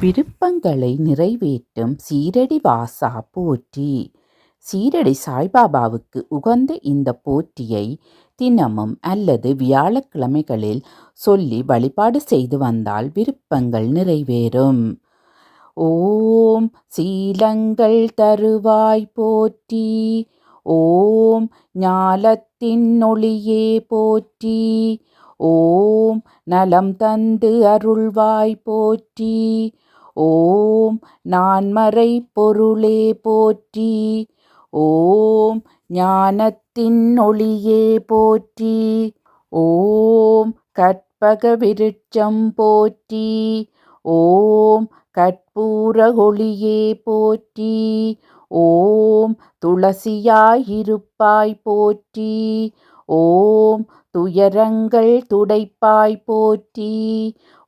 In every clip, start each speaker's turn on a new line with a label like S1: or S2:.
S1: விருப்பங்களை நிறைவேற்றும் சீரடி வாசா போற்றி. சீரடி சாய்பாபாவுக்கு உகந்த இந்த போற்றியை தினமும் அல்லது வியாழக்கிழமைகளில் சொல்லி வழிபாடு செய்து வந்தால் விருப்பங்கள் நிறைவேறும். ஓம் சீலங்கள் தருவாய் போற்றி. ஓம் ஞாலத்தின் ஒளியே போற்றி. ஓம் நலம் தந்து அருள்வாய் போற்றி. ஓம் நான்மறை பொருளே போற்றி. ஓம் ஞானத்தின் ஒளியே போற்றி. ஓம் கற்பக விருட்சம் போற்றி. ஓம் கற்பூர ஒளியே போற்றி. ஓம் துளசியாயிருப்பாய் போற்றி. ஓம் துயரங்கள் துடைப்பாய் போற்றி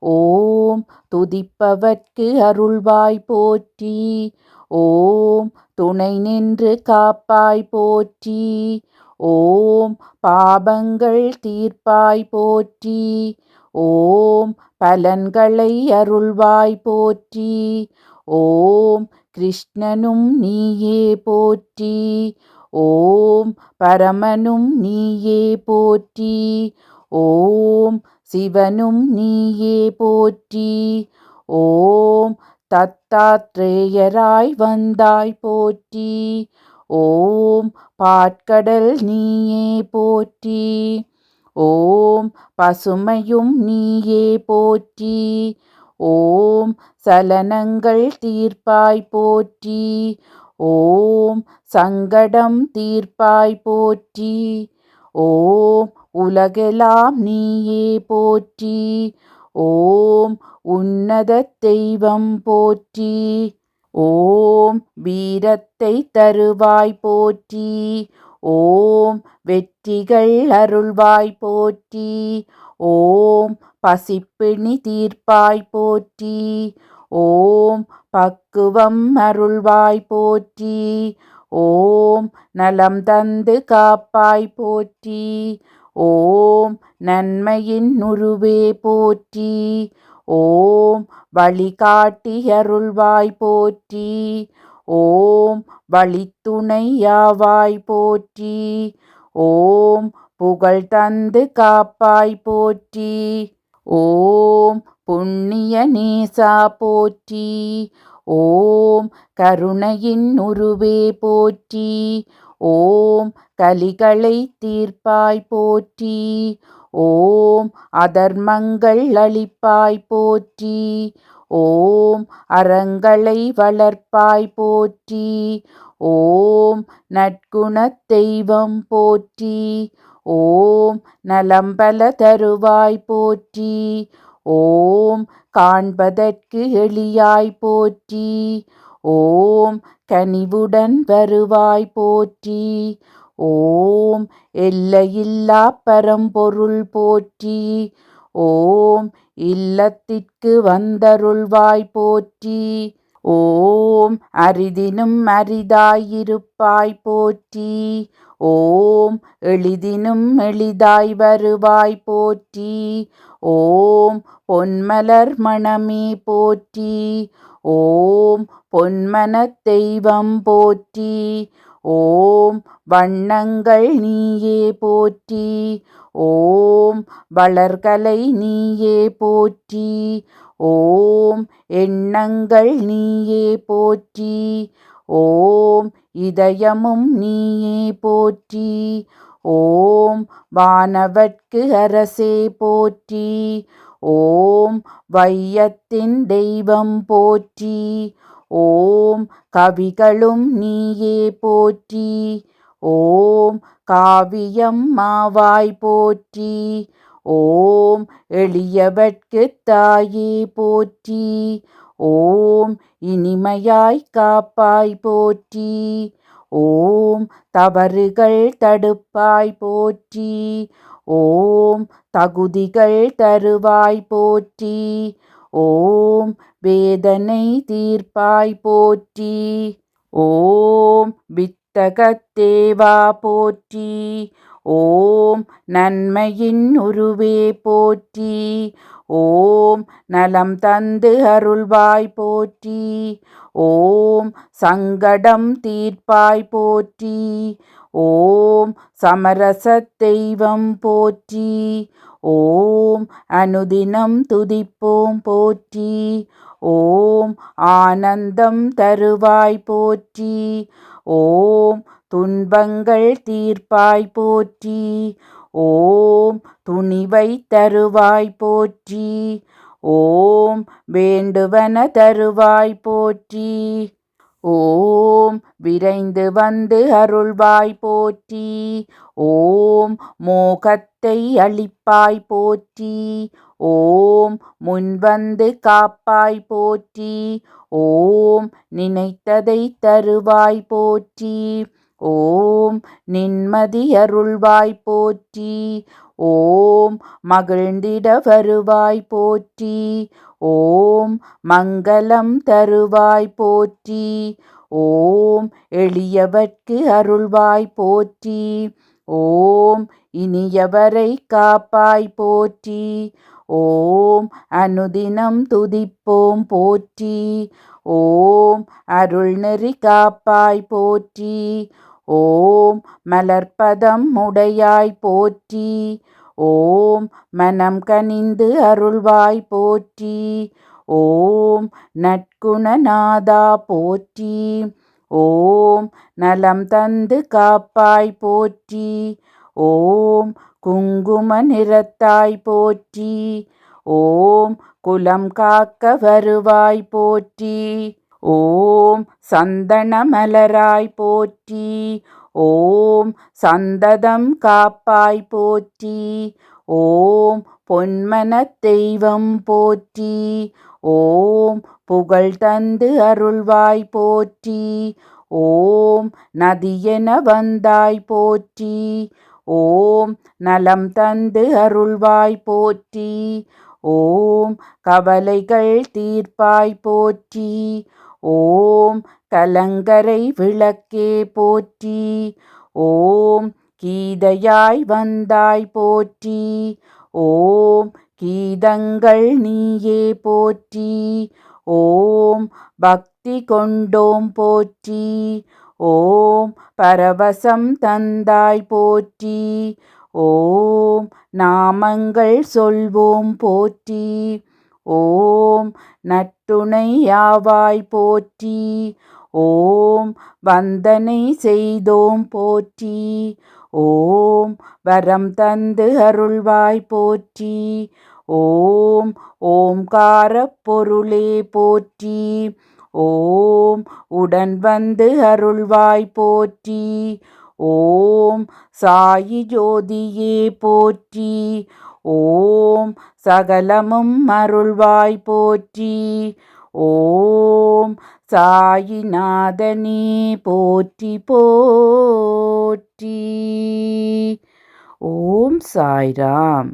S1: ஓம் துதிப்பவர்க்கு அருள்வாய் போற்றி ஓம் துணை நின்று காப்பாய் போற்றி ஓம் பாபங்கள் தீர்ப்பாய் போற்றி ஓம் பலன்களை அருள்வாய் போற்றி ஓம் கிருஷ்ணனும் நீயே போற்றி ஓம் பரமனும் நீயே போற்றி. ஓம் சிவனும் நீயே போற்றி. ஓம் தத்தாத்ரேயராய் வந்தாய் போற்றி. ஓம் பாட்கடல் நீயே போற்றி. ஓம் பசுமையும் நீயே போற்றி. ஓம் சலனங்கள் தீர்ப்பாய் போற்றி. ஓம் சங்கடம் தீர்ப்பாய் போற்றி. ஓம் உலகெல்லாம் நீயே போற்றி. ஓம் உன்னத தெய்வம் போற்றி. ஓம் வீரத்தை தருவாய் போற்றி. ஓம் வெற்றிகள் அருள்வாய் போற்றி. ஓம் பசிப்பிணி தீர்ப்பாய் போற்றி. ஓம் பக்குவம் அருள்வாய் போற்றி. ஓம் நலம் தந்து காப்பாய் போற்றி. ஓம் நன்மையின் உருவே போற்றி. ஓம் வழிகாட்டி அருள்வாய் போற்றி. ஓம் வழித்துணையாவாய் போற்றி. ஓம் புகழ் தந்து காப்பாய் போற்றி. ஓம் புண்ணிய நேசா போற்றி. ஓம் கருணையின் உருவே போற்றி. ஓம் கலிகளை தீர்ப்பாய் போற்றி. ஓம் அதர்மங்கள் அளிப்பாய் போற்றி. ஓம் அறங்களை வளர்ப்பாய் போற்றி. ஓம் நற்குண தெய்வம் போற்றி. ஓம் நலம்பல தருவாய் போற்றி. ஓம் காண்பதற்கு எளியாய் போற்றி. ஓம் கனிவுடன் வருவாய் போற்றி. ஓம் எல்லையில்லா பரம்பொருள் போற்றி. ஓம் இல்லத்திற்கு வந்தருள்வாய் போற்றி. ஓம் அரிதினும் அரிதாயிருப்பாய் போற்றி. ஓம் எளிதினும் எளிதாய் வருவாய் போற்றி. ஓம் பொன்மலர் மணமே போற்றி. ஓம் பொன்மனத் தெய்வம் போற்றி. ஓம் வண்ணங்கள் நீயே போற்றி. ஓம் வளர்கலை நீயே போற்றி. ஓம் எண்ணங்கள் நீயே போற்றி. ஓம் இதயமும் நீயே போற்றி. ஓம் வானவர்க்கு அரசே போற்றி. ஓம் வையத்தின் தெய்வம் போற்றி. ஓம் கவிகளும் நீயே போற்றி. ஓம் காவியம் மாவாய் போற்றி. ஓம் எளியவர்க்கு தாயே போற்றி. ஓம் இனிமையாய் காப்பாய் போற்றி. ஓம் தவறுகள் தடுப்பாய் போற்றி. ஓம் தகுதிகள் தருவாய் போற்றி. ஓம் வேதனை தீர்ப்பாய் போற்றி. ஓம் வித்தகத்தேவா போற்றி. ஓம் நன்மையின் உருவே போற்றி. ஓம் நலம் தந்து அருள்வாய் போற்றி. ஓம் சங்கடம் தீர்ப்பாய் போற்றி. ஓம் சமரச தெய்வம் போற்றி. ஓம் அனுதினம் துதிப்போம் போற்றி. ஓம் ஆனந்தம் தருவாய் போற்றி. ஓம் துன்பங்கள் தீர்ப்பாய் போற்றி. ஓம் துணிவை தருவாய் போற்றி. ஓம் வேண்டுவன தருவாய் போற்றி. ஓம் விரைந்து வந்து அருள்வாய் போற்றி. ஓம் மோகத்தை அளிப்பாய் போற்றி. ஓம் முன்வந்து காப்பாய் போற்றி. ஓம் நினைத்ததை தருவாய் போற்றி. ஓம் நின்மதியருள்வாய் போற்றி. ஓம் மகிழ்ந்திட வருவாய் போற்றி. ஓம் மங்களம் தருவாய் போற்றி. ஓம் எளியவர்க்கு அருள்வாய் போற்றி. ஓம் இனியவரை காப்பாய் போற்றி. ஓம் அனுதினம் துதிப்போம் போற்றி. ஓம் அருள் நெறி காப்பாய் போற்றி. ஓம் மலர்பதம் உடையாய் போற்றி. ஓம் மனம் கனிந்து அருள்வாய் போற்றி. ஓம் நட்குணநாதா போற்றி. ஓம் நலம் தந்து காப்பாய் போற்றி. ஓம் குங்கும நிறத்தாய் போற்றி. ஓம் குலம் காக்க வருவாய் போற்றி. ஓம் சந்தன மலராய் போற்றி. ஓம் சந்ததம் காப்பாய் போற்றி. ஓம் பொன்மன தெய்வம் போற்றி. ஓம் புகழ் தந்து அருள்வாய் போற்றி. ஓம் நதியென வந்தாய் போற்றி. ஓம் நலம் தந்து அருள்வாய் போற்றி. ஓம் கவலைகள் தீர்ப்பாய் போற்றி. ஓம் கலங்கரை விளக்கே போற்றி. ஓம் கீதையாய் வந்தாய் போற்றி. ஓம் கீதங்கள் நீயே போற்றி. ஓம் பக்தி கொண்டோம் போற்றி. ஓம் பரவசம் தந்தாய் போற்றி. ஓம் நாமங்கள் சொல்வோம் போற்றி. ஓம் நட்டுணையாவாய் போற்றி. ஓம் வந்தனை செய்தோம் போற்றி. ஓம் வரம் தந்து அருள்வாய் போற்றி. ஓம் ஓம்கார பொருளே போற்றி. ஓம் உடன் வந்து அருள்வாய் போற்றி. ஓம் சாயி ஜோதியே போற்றி. ஓம் சகலமும் அருள்வாய் போற்றி. ஓம் சாயிநாதனே போற்றி போற்றி. ஓம் சாய்ராம்.